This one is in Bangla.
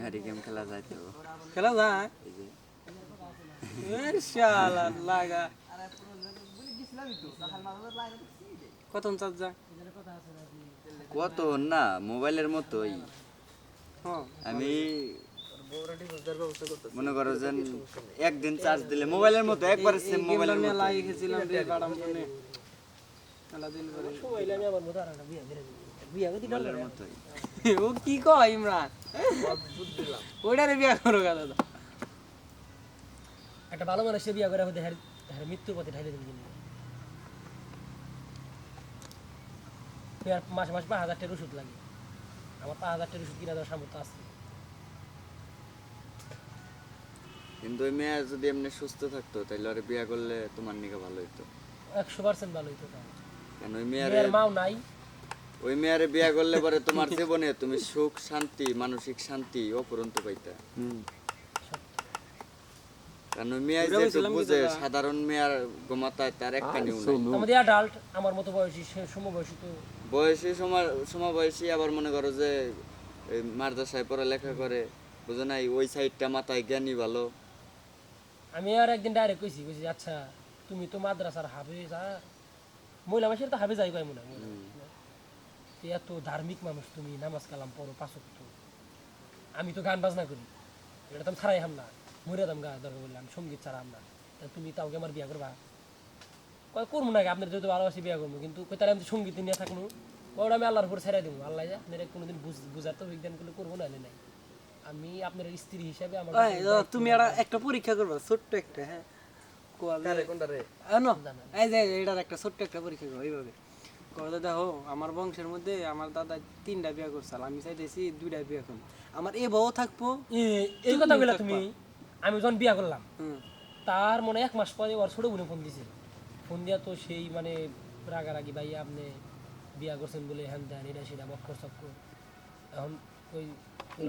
গাড়ি গেম খেলা যায় তো খেলা যায় লাগা কত চার্জ যায় কত না মোবাইলের মতোই। আমি মনে করো যে একদিন চার্জ দিলে মোবাইলের মতো একবার সেম মোবাইলের মতো। লাগিয়ে গেছিলাম রে বাড়াম ফোনে মেলা দিন পরে মোবাইলের মতোই। ও কি কয় ইমরান? ওইটারে বিয়া করো গা দাদা। একটা ভালো মানুষের বিয়া করে হতে হ্যার মৃত্যুর পথে ঢাইলে দিন কিনে মাসে মাসে পাঁচ হাজার টাকার ওষুধ লাগে। আমার পাঁচ হাজার টাকার ওষুধ কিনা দেওয়ার সামর্থ্য আছে। কিন্তু ওই মেয়ে যদি এমনি সুস্থ থাকতো তাহলে ওরে বিয়া করলে তোমার নিকে ভালো হইতো। একশো পার্সেন্ট ভালো হইতো। কারণ ওই মেয়ের মাও নাই। ওই মেয়ারে বিয়া করলে পরে তোমার জীবনে তুমি সুখ শান্তি মানসিক শান্তি অপরন্ত পাইতা। কারণ ওই মেয়ে যেহেতু বুঝে সাধারণ মেয়ার গোমাতায় তার একটা নিউ নাই। আমাদের অ্যাডাল্ট আমার মতো বয়সী সে সমবয়সী তো বয়সী সময় সমবয়সী আবার মনে করো যে মাদ্রাসায় পড়ালেখা করে বুঝো নাই ওই সাইডটা মাথায় জ্ঞানী ভালো। আমি আর একদিন ডাইরেক্ট কইছি কইছি আচ্ছা তুমি তো মাদ্রাসার হাফেজ আর মহিলা মানুষের তো হাফেজ আই কয় মনে এত ধার্মিক মানুষ তুমি নামাজ কালাম পড়ো পাঁচক তো আমি তো গান বাজনা করি। এটা তো ছাড়াই হাম না। মরে দাম গা দরকার বললাম সংগীত ছাড়া হাম না। তুমি তাও কি আমার বিয়া করবা? কয় করব না আপনার যেহেতু ভালোবাসি বিয়া করব কিন্তু কই তাহলে আমি তো সংগীত নিয়ে থাকব ওটা আমি আল্লাহর উপর ছেড়ে দেবো আল্লাহ যা আপনার কোনোদিন বুঝ- বুঝার তো বিজ্ঞান করলে করব না নাই। আমি আপনার স্ত্রী হিসাবে আমার তুমি একটা একটা পরীক্ষা করবা ছোট্ট একটা হ্যাঁ? কোয়ালে আনো এই যে এটার একটা ছোট্ট একটা পরীক্ষা করো এইভাবে। কথা দেখো আমার বংশের মধ্যে আমার দাদা তিনটা বিয়া করছাল আমি চাইতেছি দুইটা বিয়া করব। আমার এ বউ থাকব এই কথা বলে তুমি আমি যখন বিয়া করলাম হুম। তার মনে এক মাস পরে ওর ছোট বোনে ফোন দিছে। ফোন দিয়া তো সেই মানে রাগারাগি ভাই আপনি বিয়া করছেন বলে হ্যান ত্যান এটা সেটা মক্কর চক্কর এখন ওই